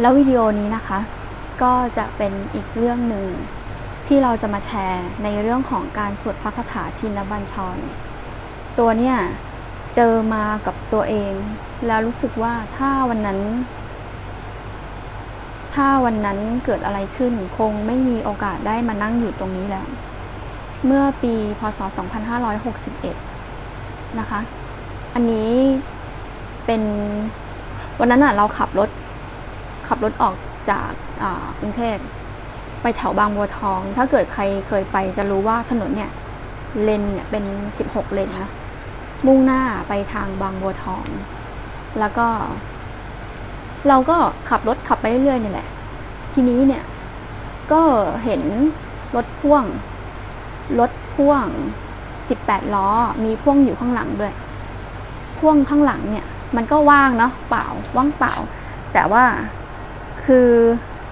แล้ววิดีโอนี้นะคะ ก็จะเป็นอีกเรื่องหนึ่งที่เราจะมาแชร์ในเรื่องของการสวดพระคาถาชินบัญชร ตัวเนี่ยเจอมากับตัวเอง แล้วรู้สึกว่าถ้าวันนั้น ถ้าวันนั้นเกิดอะไรขึ้นคงไม่มีโอกาสได้มานั่งอยู่ตรงนี้แล้ว เมื่อปีพศ 2561 นะคะ อันนี้เป็นวันนั้นอะเราขับรถ ขับรถออกจากกรุงเทพไปแถวบางบัวทอง ถ้าเกิดใครเคยไปจะรู้ว่าถนนเนี่ยเลนเนี่ยเป็น 16 เลนนะ มุ่งหน้าไปทางบางบัวทอง แล้วก็ เราก็ขับรถขับไปเรื่อยๆนี่แหละ ทีนี้เนี่ย ก็เห็นรถพ่วง รถพ่วง 18 ล้อ มีพ่วงอยู่ข้างหลังด้วย พ่วงข้างหลังเนี่ย มันก็ว่างเนาะ เปล่า ว่างเปล่า แต่ว่า คือ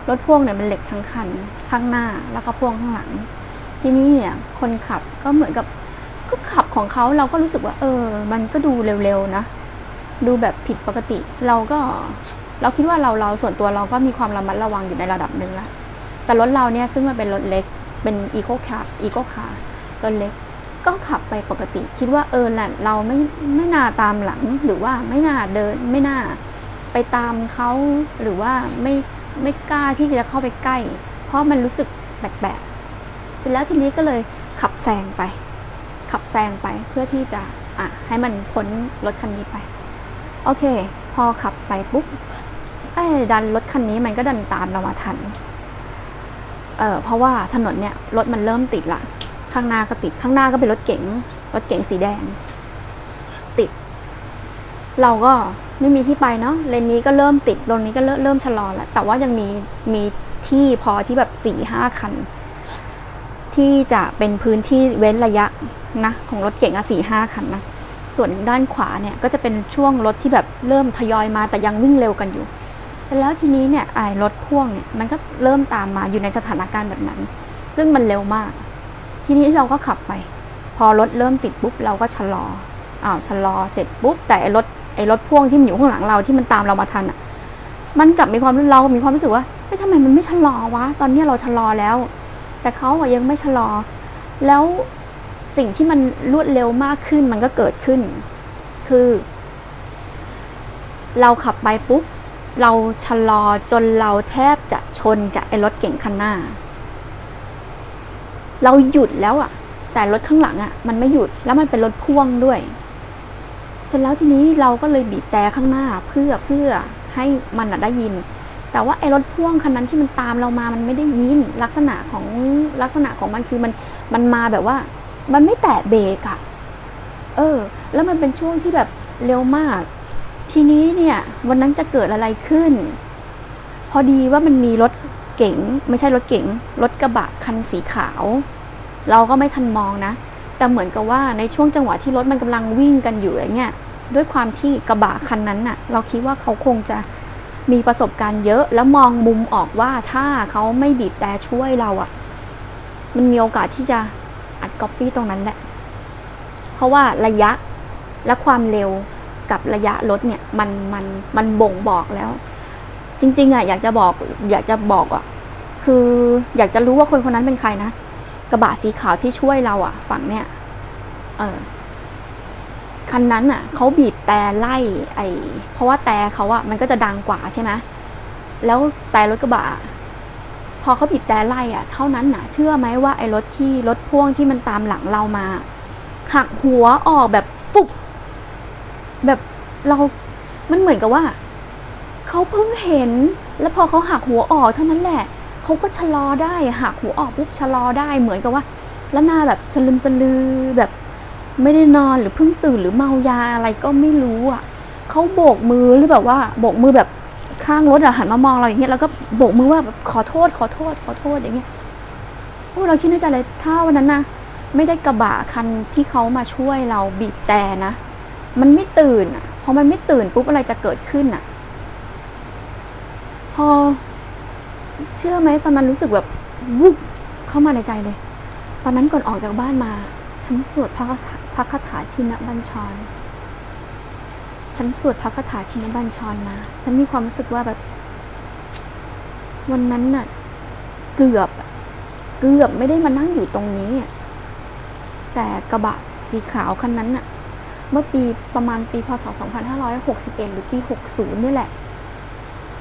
รถพ่วงเนี่ยมันเหล็กทั้งคันข้างหน้าแล้วก็พ่วงข้างหลัง ทีนี้เนี่ยคนขับก็เหมือนกับก็ขับของเขาเราก็รู้สึกว่า เออ มันก็ดูเร็วๆนะ ดูแบบผิดปกติ เราก็เราคิดว่าเราเราส่วนตัวเราก็มีความระมัดระวังอยู่ในระดับหนึ่งละแต่รถเราเนี่ยซึ่งมันเป็นรถเล็กเป็นอีโคคาร์อีโคคาร์รถเล็ก ก็ขับไปปกติ คิดว่าเออแหละเราไม่ไม่น่าตามหลังหรือว่าไม่น่าเดินไม่น่า ไปตามเขาหรือว่าไม่ไม่กล้าที่จะเข้าไปใกล้ เพราะมันรู้สึกแปลกๆเสร็จแล้วทีนี้ก็เลยขับแซงไป ขับแซงไปเพื่อที่จะอะให้มันพ้นรถคันนี้ไป โอเค พอขับไปปุ๊บไอ้ดันรถคันนี้มันก็ดันตามเรามาทันเออเพราะว่าถนนเนี่ยรถมันเริ่มติดละข้างหน้าก็ติดข้างหน้าก็เป็นรถเก๋งรถเก๋งสีแดง เราก็ไม่มีที่ไปเนาะเลนนี้ก็เริ่มติดตรงนี้ก็เริ่มเริ่มชะลอแล้วแต่ว่ายังมีมีที่พอที่แบบสี่ห้าคัน ที่จะเป็นพื้นที่เว้นระยะนะของรถเก๋งอะสี่ห้าคันนะส่วนด้านขวาเนี่ยก็จะเป็นช่วงรถที่แบบเริ่มทยอยมาแต่ยังวิ่งเร็วกันอยู่แล้วทีนี้เนี่ยไอ้รถพ่วงเนี่ยมันก็เริ่มตามมาอยู่ในสถานการณ์แบบนั้น ซึ่งมันเร็วมาก ทีนี้เราก็ขับไป พอรถเริ่มติดปุ๊บเราก็ชะลออ้าวชะลอเสร็จปุ๊บแต่รถ ไอ้รถพ่วงที่มันอยู่ข้างหลังเราที่มันตามเรามาทันอะ มันกลับมีความเรามีความรู้สึกว่าเฮ้ยทำไมมันไม่ชะลอวะ ตอนนี้เราชะลอแล้ว แต่เขาอะยังไม่ชะลอ แล้วสิ่งที่มันรวดเร็วมากขึ้นมันก็เกิดขึ้น คือ เราขับไปปุ๊บเราชะลอจนเราแทบจะชนกับไอ้รถเก่งคันหน้า เราหยุดแล้วอะแต่รถข้างหลังอะมันไม่หยุดแล้วมันเป็นรถพ่วงด้วย เสร็จแล้วทีนี้เราก็เลยบีบแต่ข้างหน้าเพื่อเพื่อให้มันได้ยิน แต่ว่าไอ้รถพ่วงคันนั้นที่มันตามเรามามันไม่ได้ยินลักษณะของลักษณะของมันคือมันมันมาแบบว่า มันไม่แตะเบรกอะเออ แล้วมันเป็นช่วงที่แบบเร็วมาก ทีนี้เนี่ย วันนั้นจะเกิดอะไรขึ้น พอดีว่ามันมีรถเก๋งไม่ใช่รถเก๋งรถกระบะคันสีขาว เราก็ไม่ทันมองนะ แต่เหมือนกับว่าในช่วงจังหวะที่รถมันกำลังวิ่งกันอยู่อย่างเงี้ยด้วยความที่กระบะคันนั้นน่ะ เราคิดว่าเขาคงจะมีประสบการณ์เยอะแล้วมองมุมออกว่าถ้าเขาไม่บีบแต่ช่วยเราอะ่ะ มันมีโอกาสที่จะอัดก๊อปปี้ตรงนั้นแหละ เพราะว่าระยะและความเร็วกับระยะรถเนี่ยมันมันมันบ่งบอกแล้ว จริง ๆอะอยากจะบอก อยากจะบอกอะคืออยากจะรู้ว่าคนคนนั้นเป็นใครนะ กระบะสีขาวที่ช่วยเราอะฝั่งเนี่ยเออคันนั้นอะเขาบีบแต่ไล่ไอเพราะว่าแต่เขาอะมันก็จะดังกว่าใช่ไหมแล้วแต่รถกระบะพอเขาบีบแต่ไล่อะเท่านั้นน่ะเชื่อไหมว่าไอรถที่รถพ่วงที่มันตามหลังเรามา หักหัวออกแบบฟุบแบบเรา มันเหมือนกับว่าเขาเพิ่งเห็น แล้วพอเขาหักหัวออกเท่านั้นแหละ เขาก็ชะลอได้หักหัวออกปุ๊บชะลอได้เหมือนกับว่าแล้วนาแบบสลึมสลือแบบไม่ได้นอนหรือเพิ่งตื่นหรือเมายาอะไรก็ไม่รู้อะเขาโบกมือหรือแบบว่าโบกมือแบบข้างรถอะหันมามองเราอย่างเงี้ยแล้วก็โบกมือว่าแบบขอโทษขอโทษขอโทษอย่างเงี้ยโอ้เราคิดในใจเลยถ้าวันนั้นนะไม่ได้กระบะคันที่เขามาช่วยเราบีบแต่นะ มันไม่ตื่นอะพอมันไม่ตื่นปุ๊บอะไรจะเกิดขึ้นอะ พอ เชื่อไหมตอนนั้นรู้สึกแบบวุบเข้ามาในใจเลย ตอนนั้นก่อนออกจากบ้านมาฉันสวดพระคาถาพระคาถาชินบัญชร ฉันสวดพระคาถาชินบัญชรมา ฉันมีความรู้สึกว่าแบบ วันนั้นน่ะ เกือบ เกือบไม่ได้มานั่งอยู่ตรงนี้ แต่กระบะสีขาวคันนั้นน่ะ เมื่อปีประมาณปีพศ 2561 หรือปี 60 นี่แหละ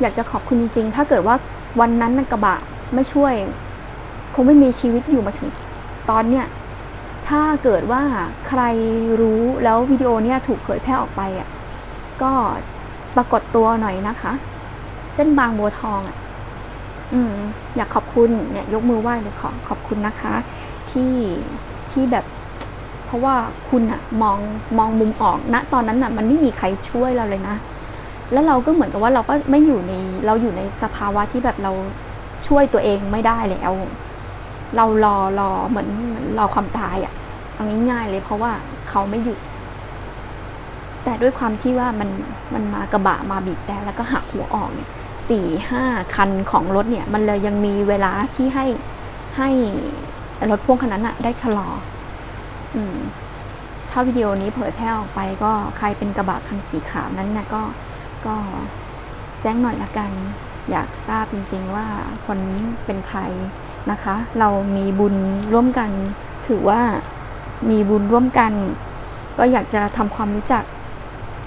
อยากจะขอบคุณจริงๆ ถ้าเกิดว่า วันนั้นน่ะกระบะไม่ช่วย คงไม่มีชีวิตอยู่มาถึงตอนเนี้ยถ้าเกิดว่าใครรู้แล้ววิดีโอเนี้ยถูกเผยแพร่ออกไปอะก็ปรากฏตัวหน่อยนะคะ เส้นบางบัวทองอะอืมอยากขอบคุณเนี่ยยกมือไหว้เลยขอขอบคุณนะคะ ที่ที่แบบ เพราะว่าคุณอะมองมองมุมออกณตอนนั้นอะมันไม่มีใครช่วยเราเลยนะ แล้วเราก็เหมือนกับว่าเราก็ไม่อยู่ในเราอยู่ในสภาวะที่แบบเราช่วยตัวเองไม่ได้แล้ว เรารอรอเหมือนรอความตายอะเอาง่ายๆเลยเพราะว่าเขาไม่หยุด แต่ด้วยความที่ว่ามันมันมากระบะมาบีบแต่แล้วก็หักหัวออกเนี่ยสี่ห้าคันของรถเนี่ย มันเลยยังมีเวลาที่ให้ให้รถพ่วงคันนั้นอะได้ชะลอ อืมถ้าวิดีโอนี้เผยแพร่ออกไปก็ใครเป็นกระบะคันสีขาวนั้นนะก็ ก็แจ้งหน่อยละกัน อยากทราบจริงๆว่าคนนี้เป็นใครนะคะ เรามีบุญร่วมกัน ถือว่ามีบุญร่วมกัน ก็อยากจะทำความรู้จัก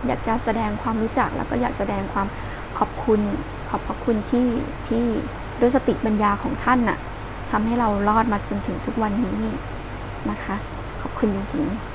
อยากจะแสดงความรู้จักแล้วก็อยากแสดงความขอบคุณ ขอบพระคุณที่ที่ด้วยสติปัญญาของท่านน่ะทำให้เรารอดมาจนถึงทุกวันนี้นะคะ ขอบคุณจริงๆ